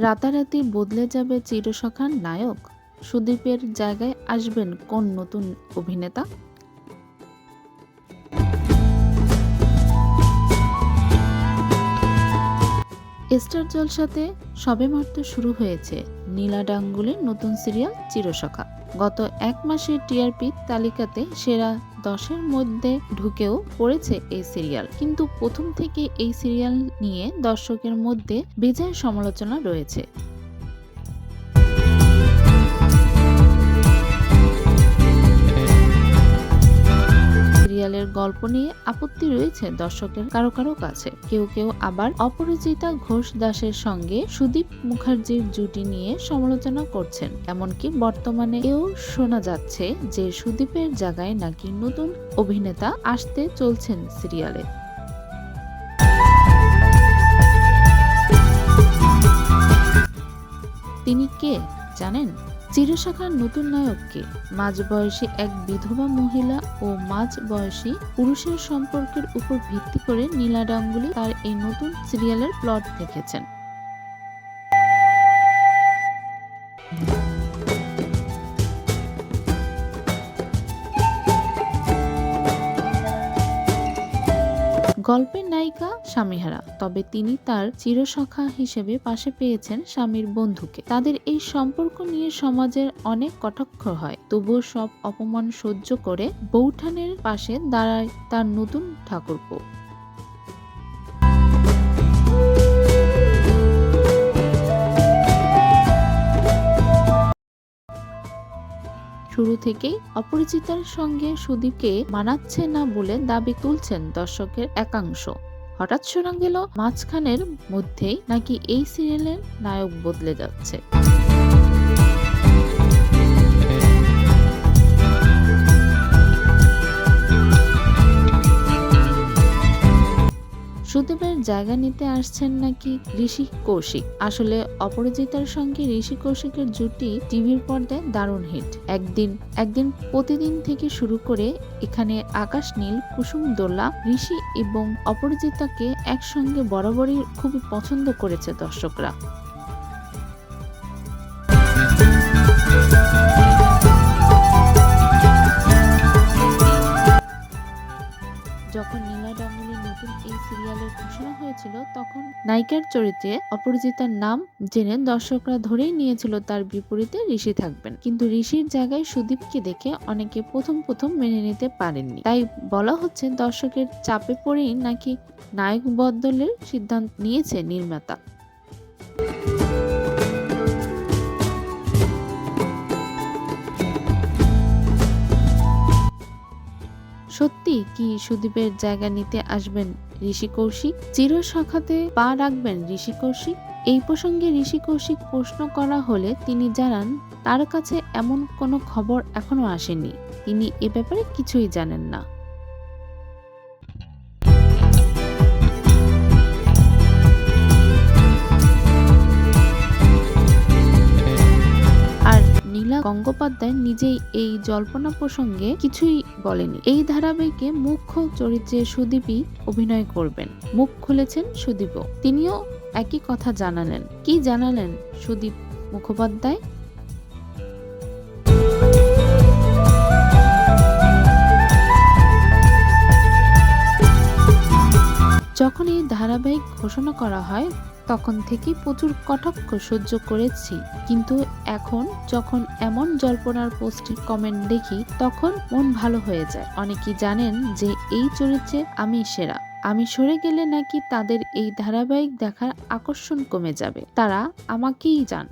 রাতারাতি বদলে যাবে চিরসখার নায়ক। সুদীপের জায়গায় আসবেন কোন নতুন অভিনেতা? স্টার জলসাতে সবেমাত্র শুরু হয়েছে নীলা ডাঙ্গুলের নতুন সিরিয়াল চিরসখা। গত এক মাসের টিআরপি তালিকাতে সেরা দশের মধ্যে ঢুকেও পড়েছে এই সিরিয়াল। কিন্তু প্রথম থেকে এই সিরিয়াল নিয়ে দর্শকের মধ্যে বেজায় সমালোচনা রয়েছে। সিরিয়ালের গল্প নিয়ে আপত্তি রয়েছে দর্শকের কারও কারও কাছে। কেউ কেউ আবার অপরাজিতা ঘোষ দাসের সঙ্গে সুদীপ মুখার্জির জুটি নিয়ে সমালোচনা করছেন। এমনকি বর্তমানে এও শোনা যাচ্ছে যে সুদীপের জায়গায় নাকি নতুন অভিনেতা আসতে চলছেন সিরিয়ালে। তিনি কে জানেন? চিরশাখার নতুন নায়ককে মাঝ বয়সী এক বিধবা মহিলা ও মাঝ বয়সী পুরুষের সম্পর্কের উপর ভিত্তি করে নীলা ডাঙ্গুলি তার এই নতুন সিরিয়ালের প্লট লিখেছেন গল্পের নায়িকা স্বামীহারা, তবে তিনি তার চিরসখা হিসেবে পাশে পেয়েছেন স্বামীর বন্ধুকে। তাদের এই সম্পর্ক নিয়ে সমাজের অনেক কটাক্ষ হয়। তবুও সব অপমান সহ্য করে বৌঠানের পাশে দাঁড়ায় তার নতুন ঠাকুরপো। শুরু থেকেই অপরিচিতার সঙ্গে সুদীপকে মানাচ্ছে না বলে দাবি তুলছেন দর্শকের একাংশ। হঠাৎ শোনা গেল, মাঝখানের মধ্যেই নাকি এই সিরিয়ালের নায়ক বদলে যাচ্ছে। সুদেবের জায়গা নিতে আসছেন নাকি ঋষি কৌশিক? আসলে অপরাজিতার সঙ্গে ঋষি কৌশিকের জুটি টিভির পর্দায় দারুণ হিট একদিন একদিন প্রতিদিন থেকে শুরু করে এখানে আকাশ নীল, কুসুম দোলা, ঋষি এবং অপরাজিতাকে একসঙ্গে বরাবরই খুবই পছন্দ করেছে দর্শকরা। সিরিয়ালের হয়েছিল তখন নায়িকার চরিত্রে অপরাজিতার নাম জেনে দর্শকরা ধরেই নিয়েছিল তার বিপরীতে ঋষি থাকবেন। কিন্তু ঋষির জায়গায় সুদীপকে দেখে অনেকে প্রথম প্রথম মেনে নিতে পারেননি। তাই বলা হচ্ছে দর্শকের চাপে পড়েই নাকি নায়ক বদলের সিদ্ধান্ত নিয়েছে নির্মাতা। সত্যি কি সুদীপের জায়গা নিতে আসবেন ঋষি কৌশিক চির শাখাতে পা রাখবেন ঋষি কৌশিক এই প্রসঙ্গে ঋষি কৌশিক প্রশ্ন করা হলে তিনি জানান, তার কাছে এমন কোনো খবর এখনও আসেনি। তিনি এ ব্যাপারে কিছুই জানেন না। গঙ্গোপাধ্যায় নিজেই এই জল্পনা প্রসঙ্গে কিছুই বলেনি। এই ধারাবাহিকে মুখ্য চরিত্রে সুদীপই অভিনয় করবেন। মুখ খুলেছেন সুদীপও। তিনিও একই কথা জানালেন। কি জানালেন সুদীপ মুখোপাধ্যায়? ঘোষণা করা হয়, তখন থেকে প্রচুর কটাক্ষ সহ্য করেছি। কিন্তু এখন যখন এমন জল্পনার পোস্টের কমেন্ট দেখি, তখন মন ভালো হয়ে যায়। অনেকেই জানেন যে এই চরিত্রে আমি সেরা। আমি সরে গেলে নাকি তাদের এই ধারাবাহিক দেখার আকর্ষণ কমে যাবে। তারা আমাকেই জান।